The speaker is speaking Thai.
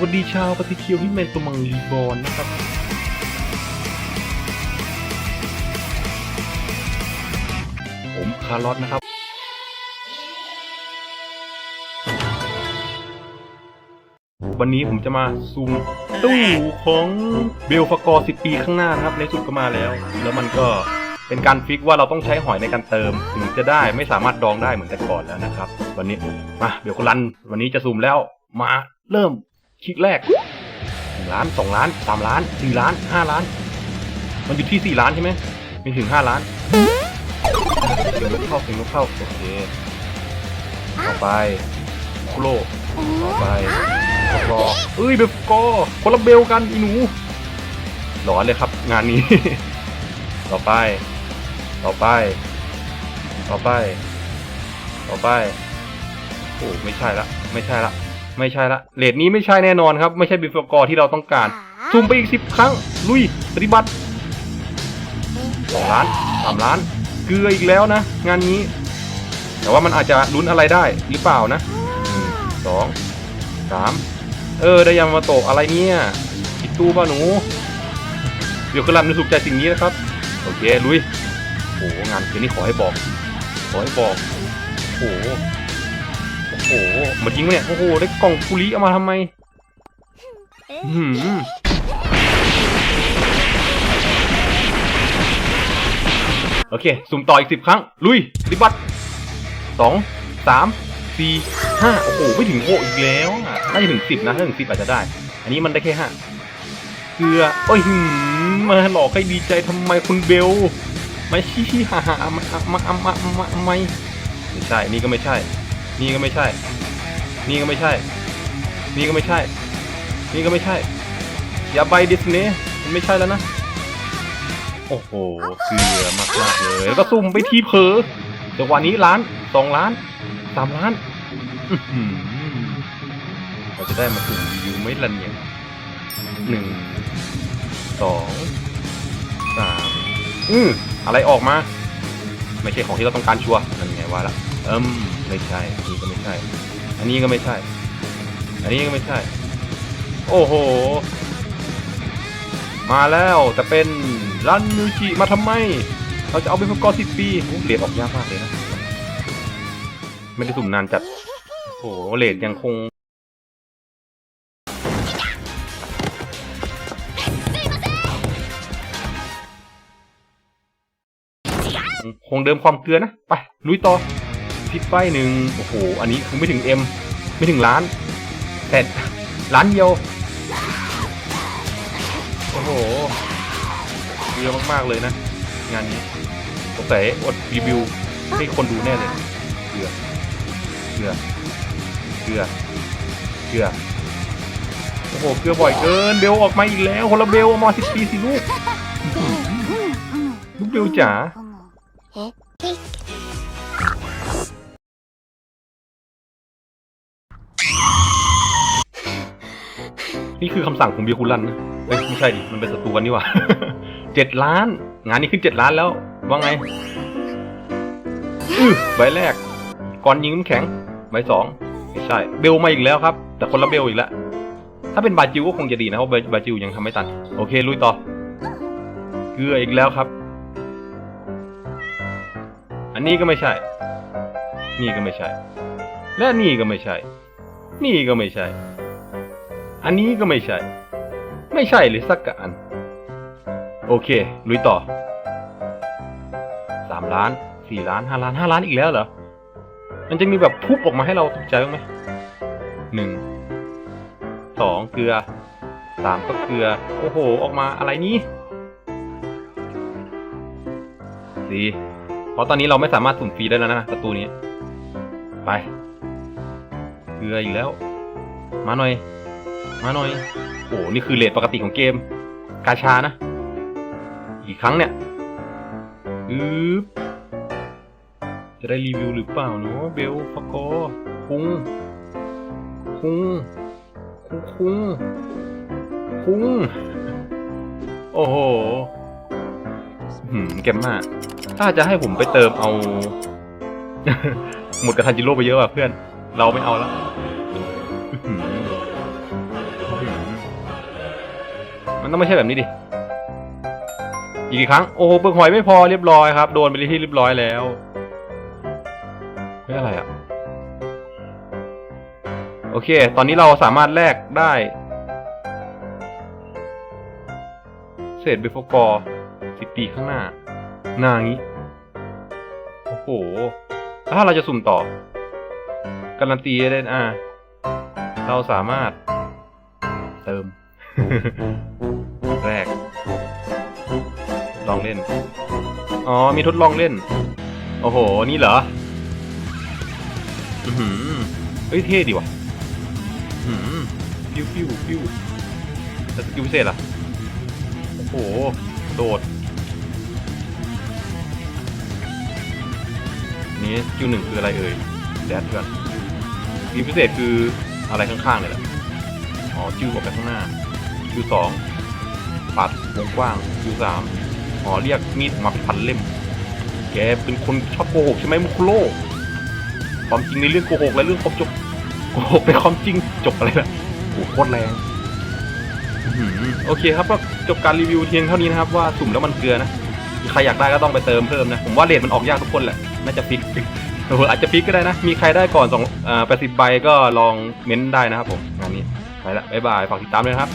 วัสดีชาวปฏิเคียวที่เมนตัวมังรีบอลนะครับ ผมคาร์ลอสนะครับ วันนี้ผมจะมาซูมตู้ของเบลฟากอร์10 ปีข้างหน้านะครับ ในสุดก็มาแล้ว แล้วมันก็เป็นการฟิกว่าเราต้องใช้หอยในการเติม ถึงจะได้ไม่สามารถดองได้เหมือนแต่ก่อนแล้วนะครับ วันนี้มาเบลคนรันวันนี้จะซูมแล้วมาเริ่ม คลิกแรกหนึ่งล้านสองล้านสามล้านสี่ล้านห้าล้าน มันอยู่ที่สี่ล้านใช่ไหมไม่ถึงห้าล้านเดี๋ยวเข้าเสียงเข้าโอเคต่อไปคุโรต่อไปกอเอ้ยเบลกอคนละเบลกันอีหนูหลอนเลยครับ งานนี้ ต่อไป ต่อไป ต่อไป ต่อไปโอ้ไม่ใช่ละ ไม่ใช่ละ ไม่ใช่ละเลทนี้ไม่ใช่แน่นอนครับ ไม่ใช่เบลกอที่เราต้องการซูมไปอีกสิบครั้ง ลุยปฏิบัติสองล้านสามล้านเกลืออีกแล้วนะ งานนี้ แต่ว่ามันอาจจะลุ้นอะไรได้หรือเปล่านะหนึ่งสองสามเออได้ยามาโตะอะไรเนี่ยอีกตู้ป่ะหนูเดี๋ยวกระลำในสุขใจสิ่งนี้นะครับ โอเคลุยโอ้โหงานคืนนี้ขอให้บอก ขอให้บอกโอ้ โอ้โหหมาทิ้งไว้เนี่ย โอ้โห ได้กล่องปุริเอามาทำไมหือโอเค สุ่มต่ออีกสิบครั้ง ลุยปฏิบัตสองสามสี่ห้าโอ้โห ไม่ถึงหกอีกแล้วอะน่าจะถึงสิบนะถ้าถึงสิบอาจจะได้ อันนี้มันได้แค่ห้าเกลือโอ้ยหืมมาหลอกให้ดีใจทำไมคุณเบลไม่ชี้ชี้ฮ่าฮ่ามามามามามามาไม่ไม่ใช่นี่ก็ไม่ใช่ นี่ก็ไม่ใช่ นี่ก็ไม่ใช่ นี่ก็ไม่ใช่ นี่ก็ไม่ใช่ อย่าไปดิสเน่มันไม่ใช่แล้วนะ โอ้โห เกลือมากๆเลย แล้วก็ซุ่มไปทีเผลอจังหวะนี้ล้านสองล้านสามล้านเราจะได้มาสุ่มรีวิวไหม่ละเนี่ยหนึ่งสองสามอืออะไรออกมา ไม่ใช่ของที่เราต้องการชัวร์นั่นไงว่าละ อิมไม่ใช่อันนี้ก็ไม่ใช่ อันนี้ก็ไม่ใช่ อันนี้ก็ไม่ใช่ โอ้โห มาแล้วแต่เป็นรันมิวจิมาทำไม เราจะเอาไปพักกอสิบปีเหรียญออกยากมากเลยนะ ไม่ได้สุ่มนานจัด โอ้โหเลทยังคงคงเดิมความเกลือนะ ไปลุยต่อ พิษไฟหนึ่งโอ้โห อันนี้คือไม่ถึงเอ็มไม่ถึงล้าน แต่ล้านเดียว โอ้โหเยอะมากๆเลยนะ งานนี้สงสัยอดรีวิวให้คนดูแน่เลยเกลือเกลือเกลือเกลือโอ้โหเกลือบ่อยเกิน เบลออกมาอีกแล้ว คนละเบลออกมาสิบปีสิลูกลูกเบลจ๋า นี่คือคำสั่งของเบียคุรันนะเอ้ยไม่ใช่ดิ มันเป็นศัตรูกันนี่หว่า เจ็ดล้าน งานนี้ขึ้นเจ็ดล้านแล้ว ว่าไงอือใบแรก ก่อนยิงน้ำแข็ง ใบสองไม่ใช่ เบลมาอีกแล้วครับ แต่คนละเบลอีกแล้ว ถ้าเป็นบาจิวก็คงจะดีนะเพราะบาจิวยังทำไม่ตัน โอเค ลุยต่อ เกลืออีกแล้วครับ อันนี้ก็ไม่ใช่ นี่ก็ไม่ใช่ และนี่ก็ไม่ใช่ นี่ก็ไม่ใช่ อันนี้ก็ไม่ใช่ ไม่ใช่เลยสักกอัน โอเค ลุยต่อสามล้านสี่ล้านห้าล้านห้าล้านอีกแล้วเหรอ มันจะมีแบบพุบออกมาให้เราตกใจบ้างไหมหนึ่งสองเกลือสามก็เกลือ โอ้โห ออกมาอะไรนี้สี่เพราะตอนนี้เราไม่สามารถสุ่มฟรีได้แล้วนะประตูนี้ ไป เกลืออีกแล้ว มาหน่อย มาหน่อย โอ้โหนี่คือเลทปกติของเกม กาชานะ อีกครั้งเนี่ยอึ๊บจะได้รีวิวหรือเปล่าเนาะเบลฟกอคุง คุง คุงคุงคุง โอ้โหหืมเก็บมาก ถ้าจะให้ผมไปเติมเอา หมดกระทันจิโร่ไปเยอะว่ะเพื่อน เราไม่เอาแล้ว มันต้องไม่ใช่แบบนี้ดิ อีกกี่ครั้ง โอ้โหเปลือกหอยไม่พอเรียบร้อยครับ โดนไปที่เรียบร้อยแล้วเฮ้ยอะไรอะโอเค ตอนนี้เราสามารถแลกได้ เศษเบฟกอร์สิบปีข้างหน้า หน้างี้ โอ้โห ถ้าเราจะสุ่มต่อ การันตีได้อ่าเราสามารถเติม แรก ลองเล่น อ๋อ มีทดลองเล่น โอ้โห นี่เหรอ อือหือเฮ้ย เท่ดีว่ะอือหือปิ้วปิ้วปิ้วแต่สกิลพิเศษล่ะ โอ้โห โดด นี่สกิลหนึ่งคืออะไรเอ่ยแดดก่อนสกิลพิเศษคืออะไรข้างๆเนี่ยแหละอ๋อจิ้วออกไปข้างหน้า คิวสองปัดวงกว้างคิวสามอ๋อเรียกมีดออกมาเป็นพันเล่ม แกเป็นคนชอบโกหกใช่ไหมมุคุโร่ความจริงในเรื่องโกหกและเรื่องความจบโกหกเป็นความจริงจบอะไรล่ะโอ้โหโคตรแรงอื้อหือโอเคครับก็จบการรีวิวเพียงเท่านี้นะครับว่าสุ่มแล้วมันเกลือนะใครอยากได้ก็ต้องไปเติมเพิ่มนะ ผมว่าเรทมันออกยากทุกคนแหละ น่าจะฟิกเอออาจจะฟิกก็ได้นะ มีใครได้ก่อนสองอ่าแปดสิบใบก็ลองเม้นได้นะครับผมงานนี้ไปละบ๊ายบาย ฝากติดตามด้วยนะครับ